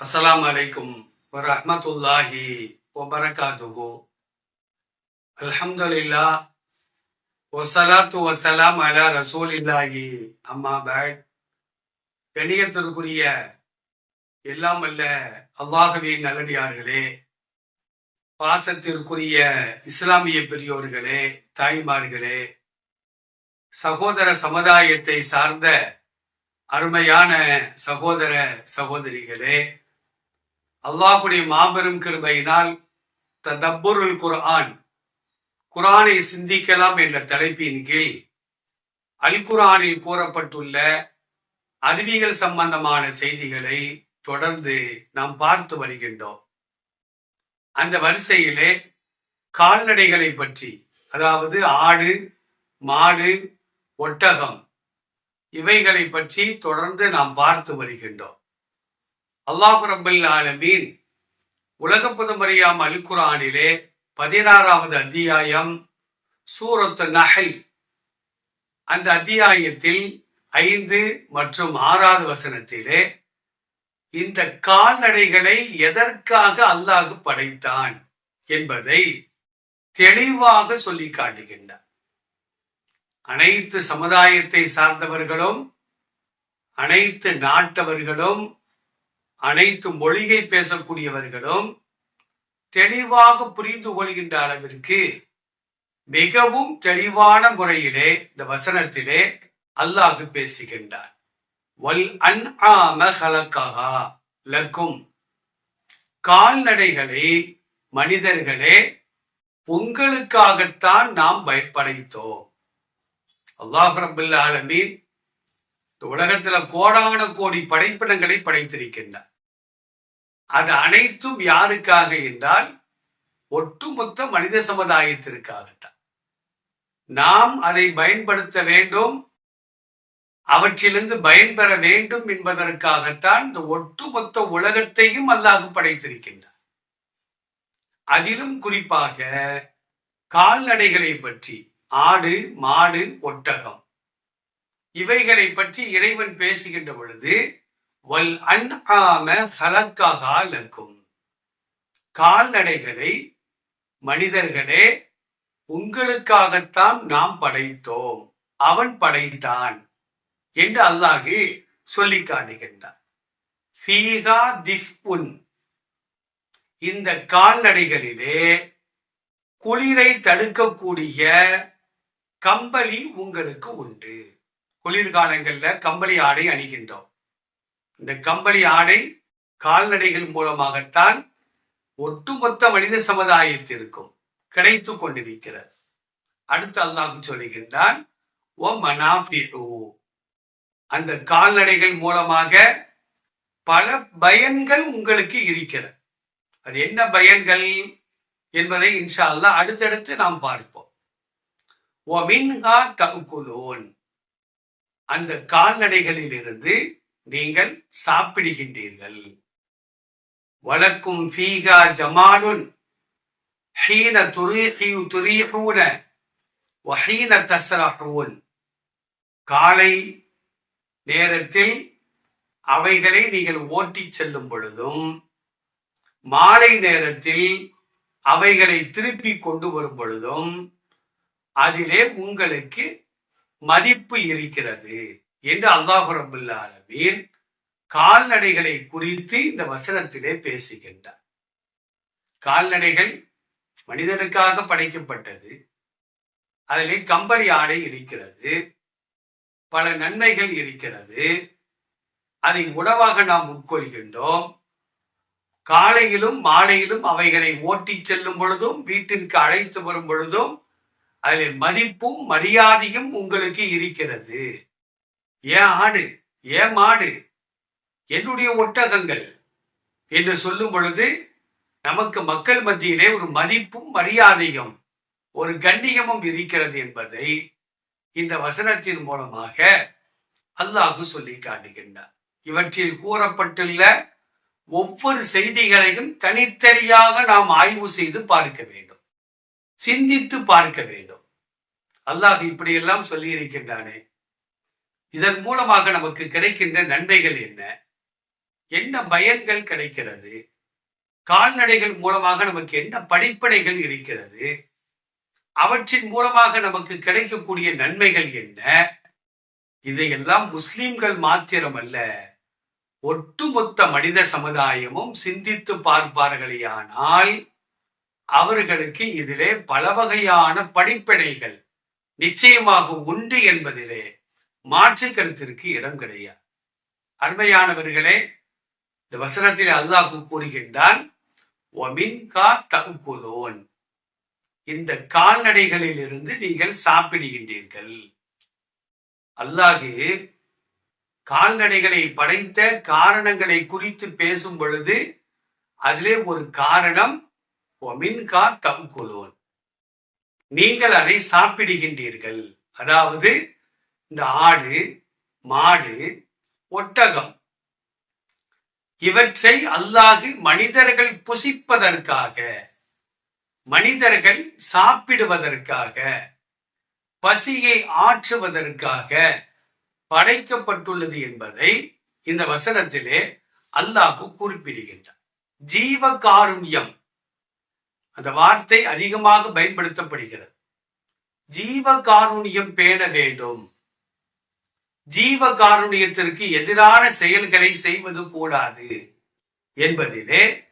السلام علیکم ورحمۃ اللہ وبرکاتہ. الحمد لله ஒசலாத்து ஒசலாம் அலா ரசூலில்லாஹி. அம்மா பாய் கணியத்திற்குரிய எல்லாம் அல்ல அல்லாகவே நல்லடியார்களே பாசத்திற்குரிய இஸ்லாமிய பெரியோர்களே தாய்மார்களே சகோதர சமுதாயத்தை சார்ந்த அருமையான சகோதர சகோதரிகளே அல்லாஹுடைய மாபெரும் கிருபையினால் ததப்புருல் குர்ஆன் குரானை சிந்திக்கலாம் என்ற தலைப்பின் கீழ் அல்குரானில் கூறப்பட்டுள்ள அறிவியல் சம்பந்தமான செய்திகளை தொடர்ந்து நாம் பார்த்து வருகின்றோம். அந்த வரிசையிலே கால்நடைகளை பற்றி அதாவது ஆடு மாடு ஒட்டகம் இவைகளை பற்றி தொடர்ந்து நாம் பார்த்து வருகின்றோம். அல்லாஹு ரபுல் ஆலமீன் உலக புதமறியாம் அல் குரானிலே பதினாறாவது அத்தியாயம் சூரத்து நகை அந்த அத்தியாயத்தில் ஐந்து மற்றும் ஆறாவது வசனத்திலே இந்த கால்நடைகளை எதற்காக அல்லாஹ் படைத்தான் என்பதை தெளிவாக சொல்லி காட்டுகின்றார். அனைத்து சமுதாயத்தை சார்ந்தவர்களும் அனைத்து நாட்டவர்களும் அனைத்து மொழியை பேசக்கூடியவர்களும் தெளிவாக புரிந்து கொள்கின்ற அளவிற்கு மிகவும் தெளிவான முறையிலே இந்த வசனத்திலே அல்லாஹு பேசுகின்றார். வல் அன் லக்கும். கால்நடைகளை மனிதர்களே உங்களுக்காகத்தான் நாம் பயப்படைத்தோம் அல்லாஹ் ரபுல்ல ஆலமீன் இந்த உலகத்துல கோடான கோடி படைப்பினங்களை படைத்திருக்கின்றார். அது அனைத்தும் யாருக்காக என்றால் ஒட்டுமொத்த மனித சமுதாயத்திற்காகத்தான். நாம் அதை பயன்படுத்த வேண்டும் அவற்றிலிருந்து பயன்பெற வேண்டும் என்பதற்காகத்தான் இந்த ஒட்டுமொத்த உலகத்தையும் அல்லாஹ் படைத்திருக்கின்றார் அதிலும் குறிப்பாக கால்நடைகளை பற்றி ஆடு மாடு ஒட்டகம் இவைகளை பற்றி இறைவன் பேசுகின்ற பொழுது வல் அன்ஆம ஹலக்காக லக்கும் கால்நடைகளை மனிதர்களே உங்களுக்காகத்தான் நாம் படைத்தோம். அவன் படைத்தான் என்று அல்லாஹி சொல்லி காட்டுகின்றான். ஃபீகா திஃபுன் இந்த கால்நடைகளிலே குளிரை தடுக்கக்கூடிய கம்பளி உங்களுக்கு உண்டு. குளிர்காலங்களில் கம்பளி ஆடை அணிகின்றோம். இந்த கம்பளி ஆடை கால்நடைகள் மூலமாகத்தான் ஒட்டுமொத்த மனித சமுதாயத்திற்கும் கிடைத்து கொண்டிருக்கிறது. அடுத்து அல்லாஹ் சொல்லுகின்றான் ஓ மனாஃபிஉ அந்த கால்நடைகள் மூலமாக பல பயன்கள் உங்களுக்கு இருக்கிறது. அது என்ன பயன்கள் என்பதை இன்ஷா அல்லா அடுத்தடுத்து நாம் பார்ப்போம். ஓ மின்ஹா தகுலோன் அந்த கால்நடைகளில் இருந்து நீங்கள் சாப்பிடுகின்றீர்கள். வழக்கும் ஃபீகா ஜமாலுன் ஹீன துரீஹியு துரீஹூன வஹீன தசரஹூன் காலை நேரத்தில் அவைகளை நீங்கள் ஓட்டிச் செல்லும் பொழுதும் மாலை நேரத்தில் அவைகளை திருப்பி கொண்டு வரும் பொழுதும் அதிலே உங்களுக்கு மதிப்பு இருக்கிறது. என்று அல்லாஹு ரபுல்லாலமீன் கால்நடைகளை குறித்து இந்த வசனத்திலே பேசுகின்றார். கால்நடைகள் மனிதனுக்காக படைக்கப்பட்டது. அதிலே கம்பரி ஆடை இருக்கிறது. பல நன்மைகள் இருக்கிறது. அதை உணவாக நாம் உட்கொள்கின்றோம். காலையிலும் மாலையிலும் அவைகளை ஓட்டிச் செல்லும் பொழுதும் வீட்டிற்கு அழைத்து வரும் பொழுதும் அதில் மதிப்பும் மரியாதையும் உங்களுக்கு இருக்கிறது. ஏன் ஆடு ஏன் மாடு என்னுடைய ஒட்டகங்கள் என்று சொல்லும் பொழுது நமக்கு மக்கள் மத்தியிலே ஒரு மதிப்பும் மரியாதையும் ஒரு கண்ணியமும் இருக்கிறது என்பதை இந்த வசனத்தின் மூலமாக அல்லாஹு சொல்லி காட்டுகின்றார். இவற்றில் கூறப்பட்டுள்ள ஒவ்வொரு செய்திகளையும் தனித்தனியாக நாம் ஆய்வு செய்து பார்க்க வேண்டும். சிந்தித்து பார்க்க வேண்டும். அல்லாஹ் இப்படியெல்லாம் சொல்லி இருக்கின்றானே இதன் மூலமாக நமக்கு கிடைக்கின்ற நன்மைகள் என்ன? என்ன பயன்கள் கிடைக்கிறது? கால்நடைகள் மூலமாக நமக்கு என்ன படிப்படைகள் இருக்கிறது? அவற்றின் மூலமாக நமக்கு கிடைக்கக்கூடிய நன்மைகள் என்ன? இதையெல்லாம் முஸ்லிம்கள் மாத்திரமல்ல ஒட்டுமொத்த மனித சமுதாயமும் சிந்தித்து பார்ப்பார்களேயானால் அவர்களுக்கு இதிலே பல வகையான படிப்பினைகள் நிச்சயமாக உண்டு என்பதிலே மாற்று கருத்திற்கு இடம் கிடையாது. அருமையானவர்களே இந்த வசனத்தில் அல்லாஹு கூறுகின்றான் இந்த கால்நடைகளில் இருந்து நீங்கள் சாப்பிடுகின்றீர்கள். அல்லாஹு கால்நடைகளை படைத்த காரணங்களை குறித்து பேசும் பொழுது அதிலே ஒரு காரணம் ஒமின்கா தகுலோன் நீங்கள் அதை சாப்பிடுகின்றீர்கள். அதாவது இந்த ஆடு மாடு ஒட்டகம். இவற்றை அல்லாஹு மனிதர்கள் புசிப்பதற்காக மனிதர்கள் சாப்பிடுவதற்காக பசியை ஆற்றுவதற்காக படைக்கப்பட்டுள்ளது என்பதை இந்த வசனத்திலே அல்லாஹு குறிப்பிடுகின்றார் ஜீவ காருண்யம் அந்த வார்த்தை அதிகமாக பயன்படுத்தப்படுகிறது. ஜீவ காருண்யம் பேண வேண்டும். ஜீவ காருண்யத்திற்கு எதிரான செயல்களை செய்வது கூடாது என்பதிலே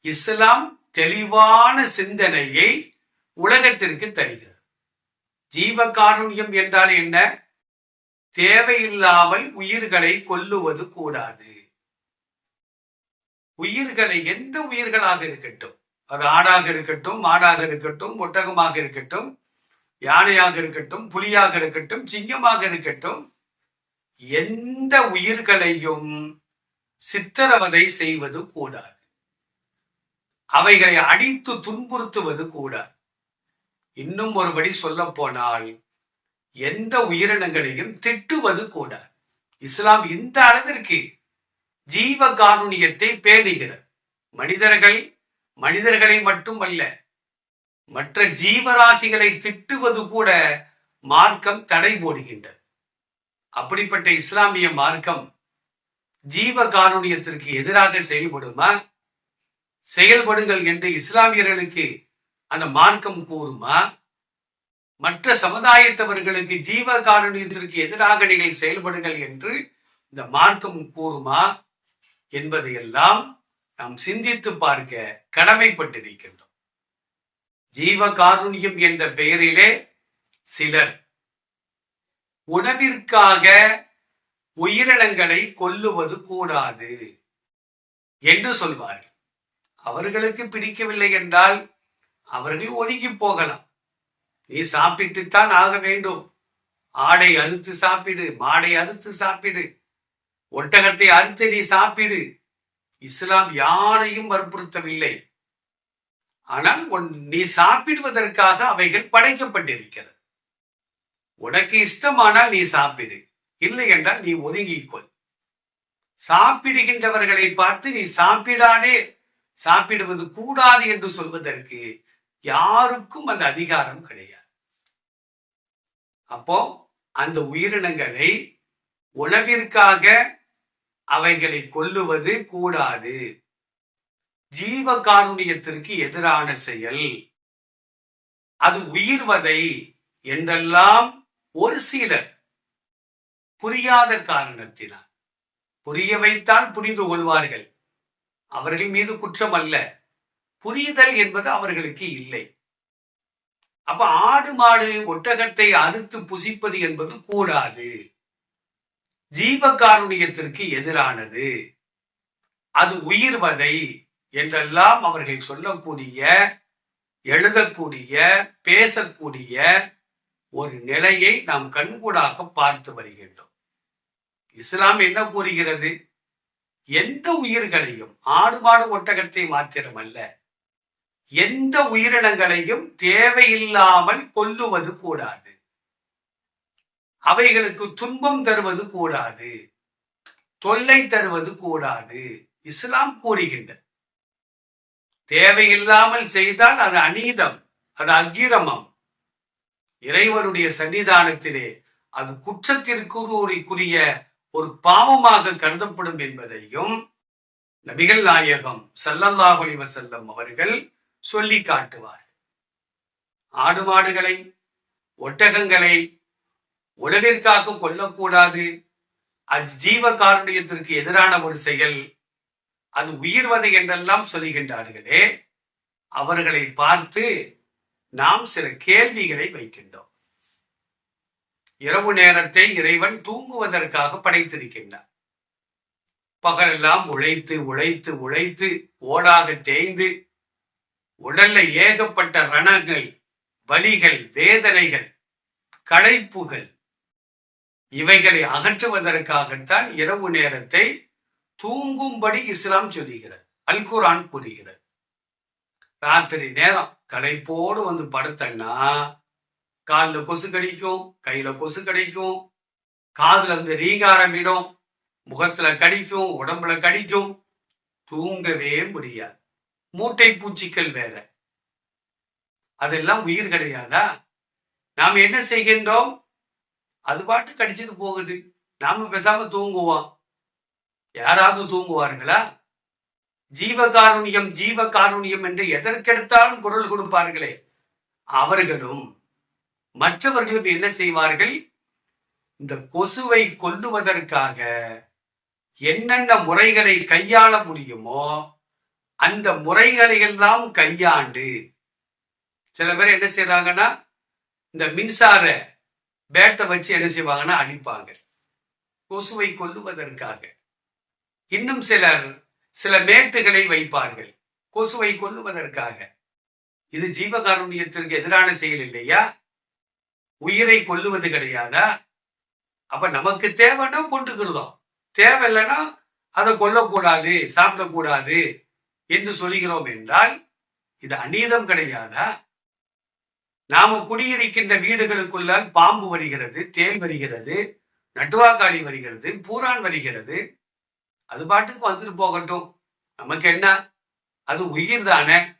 இஸ்லாம் தெளிவான சிந்தனையை உலகத்திற்கு தருகிறது. ஜீவ காருண்யம் என்றால் என்ன? தேவையில்லாமல் உயிர்களை கொல்லுவது கூடாது. உயிர்களை எந்த உயிர்களாக இருக்கட்டும் அது ஆடாக இருக்கட்டும் மாடாக இருக்கட்டும் ஒட்டகமாக இருக்கட்டும் யானையாக இருக்கட்டும் புலியாக இருக்கட்டும் சிங்கமாக இருக்கட்டும் எந்த உயிர்களையும் சித்திரவதை செய்வது கூடாது. அவைகளை அடித்து துன்புறுத்துவது கூடாது. இன்னும் ஒருபடி சொல்ல போனால் எந்த உயிரினங்களையும் திட்டுவது கூடாது. இஸ்லாம் இந்த அளவிற்கு ஜீவ காருணியத்தை பேணுகிறார் மனிதர்கள் மனிதர்களை மட்டுமல்ல மற்ற ஜீவராசிகளை திட்டுவது கூட மார்க்கம் தடை போடுகின்றது. அப்படிப்பட்ட இஸ்லாமிய மார்க்கம் ஜீவ காருணியத்திற்கு எதிராக செயல்படுமா? செயல்படுங்கள் என்று இஸ்லாமியர்களுக்கு அந்த மார்க்கம் கூறுமா? மற்ற சமுதாயத்தவர்களுக்கு ஜீவ காருண்யத்திற்கு எதிராக நீங்கள் செயல்படுங்கள் என்று இந்த மார்க்கம் கூறுமா என்பதையெல்லாம் நாம் சிந்தித்து பார்க்க கடமைப்பட்டிருக்கின்றோம். ஜீவ காருண்யம் என்ற பெயரிலே சிலர் உணவிற்காக உயிரினங்களை கொல்லுவது கூடாது என்று சொல்வார்கள். அவர்களுக்கு பிடிக்கவில்லை என்றால் அவர்கள் ஒதுங்கி போகலாம். நீ சாப்பிட்டுத்தான் ஆக வேண்டும். ஆடை அறுத்து சாப்பிடு மாடை அறுத்து சாப்பிடு ஒட்டகத்தை அறுத்து நீ சாப்பிடு. இஸ்லாம் யாரையும் வற்புறுத்தவில்லை. ஆனால் நீ சாப்பிடுவதற்காக அவைகள் படைக்கப்பட்டிருக்கிறது. உனக்கு இஷ்டமானால் நீ சாப்பிடு. இல்லை என்றால் நீ ஒதுங்கிக்கொள் சாப்பிடுகின்றவர்களை பார்த்து நீ சாப்பிடாதே. சாப்பிடுவது கூடாது என்று சொல்வதற்கு யாருக்கும் அந்த அதிகாரம் கிடையாது. அப்போ அந்த உயிரினங்களை உணவிற்காக அவைகளை கொல்லுவது கூடாது. ஜீவ காருண்யத்திற்கு எதிரான செயல். அது உயிர்வதை என்றெல்லாம் ஒரு சிலர் புரியாத காரணத்தினால். புரிய வைத்தால் புரிந்து கொள்வார்கள். அவர்கள் மீது குற்றம் அல்ல. புரிதல் என்பது அவர்களுக்கு இல்லை. அப்ப ஆடு மாடு ஒட்டகத்தை அறுத்து புசிப்பது என்பது கூடாது. ஜீவகாருண்யத்திற்கு எதிரானது. அது உயிர்வதை என்றெல்லாம் அவர்கள் சொல்லக்கூடிய எழுதக்கூடிய பேசக்கூடிய ஒரு நிலையை நாம் கண்கூடாக பார்த்து வருகின்றோம். இஸ்லாம் என்ன கூறுகிறது? எந்த உயிர்களையும் ஆடு மாடு ஒட்டகத்தை மாத்திரமல்ல எந்த உயிரினங்களையும் தேவையில்லாமல் கொல்லுவது கூடாது. அவைகளுக்கு துன்பம் தருவது கூடாது தொல்லை தருவது கூடாது இஸ்லாம் கூறுகின்ற. தேவையில்லாமல் செய்தால் அது அநீதம் அது அக்கிரமம். இறைவனுடைய சன்னிதானத்திலே அது குற்றத்திற்குரிய ஒரு பாவமாக கருதப்படும் என்பதையும் நபிகள் நாயகம் ஸல்லல்லாஹு வசல்லம் அவர்கள் சொல்லி காட்டுவார் ஆடு மாடுகளை ஒட்டகங்களை உலகிற்காக கொல்லக்கூடாது. அது ஜீவ காருண்யத்திற்கு எதிரான ஒரு செயல். அது உயிர்வதை என்றெல்லாம் சொல்லுகின்றார்களே அவர்களை பார்த்து நாம் சில கேள்விகளை வைக்கின்றோம். இரவு நேரத்தை இறைவன் தூங்குவதற்காக படைத்திருக்கின்றார். பகலெல்லாம் உழைத்து உழைத்து உழைத்து ஓடாக தேய்ந்து உடல்ல ஏகப்பட்ட ரணங்கள் வலிகள் வேதனைகள் களைப்புகள் இவைகளை அகற்றுவதற்காகத்தான் இரவு நேரத்தை தூங்கும்படி இஸ்லாம் சொல்லுகிறது. அல்குரான் கூறுகிறது. ராத்திரி நேரம். களைப்போடு வந்து படுத்தன்னா காலில் கொசு கடிக்கும் கையில கொசு கடிக்கும் காதுல இருந்து ரீங்காரம் இடும் முகத்துல கடிக்கும் உடம்புல கடிக்கும். தூங்கவே முடியாது. மூட்டை பூச்சிக்கள் வேற. அதெல்லாம் உயிர் கிடையாதா? நாம் என்ன செய்கின்றோம்? அது பாட்டு கடிச்சிட்டு போகுது. நாம பேசாம தூங்குவோம். யாராவது தூங்குவார்களா? ஜீவகாருண்யம் ஜீவகாருண்யம் என்று எதற்கெடுத்தாலும் குரல் கொடுப்பார்களே. அவர்களும் மற்றவர்களும் என்ன செய்வார்கள்? இந்த கொசுவை கொல்லுவதற்காக என்னென்ன முறைகளை கையாள முடியுமோ அந்த முறைகளை எல்லாம் கையாண்டு சில பேர் என்ன செய்யறாங்கன்னா இந்த மின்சார பேட்டை வச்சு என்ன செய்வாங்கன்னா அடிப்பாங்க. கொசுவை கொல்லுவதற்காக. இன்னும் சிலர் சில மேட்டுகளை வைப்பார்கள். கொசுவை கொல்லுவதற்காக. இது ஜீவகாருண்யத்திற்கு எதிரான செயல் இல்லையா? உயிரை கொல்லுவது கிடையாதா? அப்ப நமக்கு தேவைன்னா கொண்டுக்கிறதோம் தேவையில்லைன்னா அதை கொல்லக்கூடாது சாப்பிடக்கூடாது என்று சொல்கிறோம் என்றால் இது அநீதம் கிடையாதா? நாம குடியிருக்கின்ற வீடுகளுக்குள்ளால் பாம்பு வருகிறது தேல் வருகிறது நட்டுவாக்காளி வருகிறது பூரான் வருகிறது. அது பாட்டுக்கு வந்துட்டு போகட்டும். நமக்கு என்ன? அது உயிர் தானே.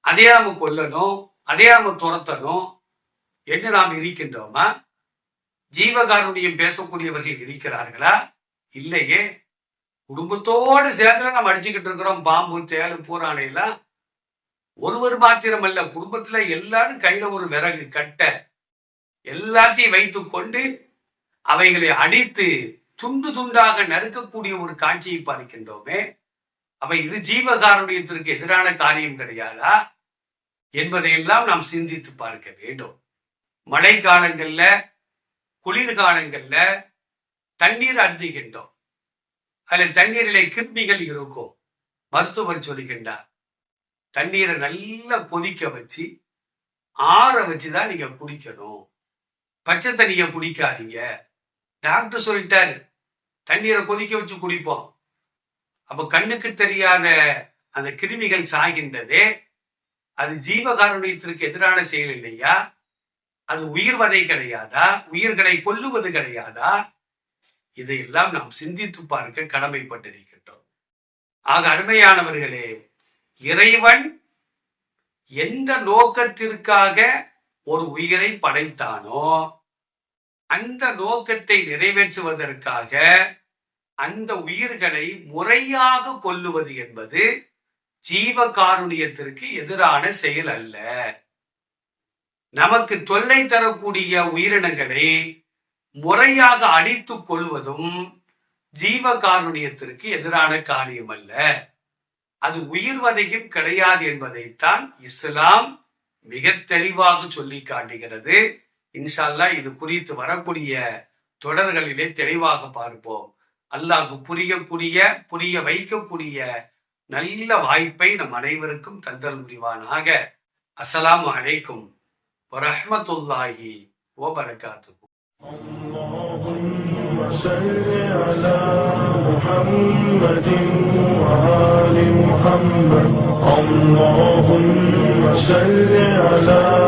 அதே நாம கொல்லணும் அதே நாம துரத்தணும். என்று நாம் இருக்கின்றோமா? ஜீவகாருண்யம் பேசக்கூடியவர்கள் இருக்கிறார்களா? இல்லையே. குடும்பத்தோடு சேர்த்துல நம்ம அடிச்சுக்கிட்டு இருக்கிறோம். பாம்பு தேலு பூரானை எல்லாம். ஒருவர் மாத்திரம் அல்ல குடும்பத்துல எல்லாரும் கையில ஒரு விறகு கட்ட. எல்லாத்தையும் வைத்து கொண்டு அவைகளை அடித்து துண்டு துண்டாக நறுக்கக்கூடிய ஒரு காட்சியை பார்க்கின்றோமே. அப்ப இது ஜீவகாருண்யத்திற்கு எதிரான காரியம் கிடையாதா? என்பதையெல்லாம் நாம் சிந்தித்து பார்க்க வேண்டும். மழை காலங்கள்ல குளிர்காலங்கள்ல தண்ணீர் அருந்துகின்றோம். அதுல தண்ணீரிலே கிருமிகள் இருக்கும். மருத்துவர் சொல்லுகின்றார் தண்ணீரை நல்லா கொதிக்க வச்சு ஆற வச்சு தான் நீங்க குடிக்கணும். பச்சை தண்ணியை குடிக்காதீங்க. டாக்டர் சொல்லிட்டாரு தண்ணீரை கொதிக்க வச்சு குடிப்போம். அப்ப கண்ணுக்கு தெரியாத அந்த கிருமிகள் சாகின்றதே அது ஜீவகாருண்யத்திற்கு எதிரான செயல் இல்லையா? அது உயிர்வதை கிடையாதா? உயிர்களை கொல்லுவது கிடையாதா? இதையெல்லாம் நாம் சிந்தித்து பார்க்க கடமைப்பட்டிருக்கின்றோம். ஆக அருமையானவர்களே இறைவன் எந்த நோக்கத்திற்காக ஒரு உயிரை படைத்தானோ அந்த நோக்கத்தை நிறைவேற்றுவதற்காக அந்த உயிர்களை முறையாக கொல்லுவது என்பது ஜீவகாருண்யத்திற்கு எதிரான செயல் அல்ல. நமக்கு தொல்லை தரக்கூடிய உயிரினங்களை முறையாக அடித்துக் கொள்வதும் ஜீவகாருண்யத்திற்கு எதிரான காரியம் அல்ல. அது உயிர்வதையும் கிடையாது என்பதைத்தான் இஸ்லாம் மிக தெளிவாக சொல்லி காட்டுகிறது. இன்ஷால்லா இது குறித்து வரக்கூடிய தொடர்களிலே தெளிவாக பார்ப்போம் அல்லாஹ் புரியக்கூடிய புரிய வைக்கக்கூடிய நல்ல வாய்ப்பை நம் அனைவருக்கும் தந்தல் புரிவானாக அஸ்ஸலாமு அலைக்கும் வரஹ்மத்துல்லாஹி வபரகாத்துஹு اللهم صل على محمد وآل محمد اللهم صل على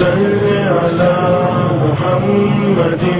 صل على محمد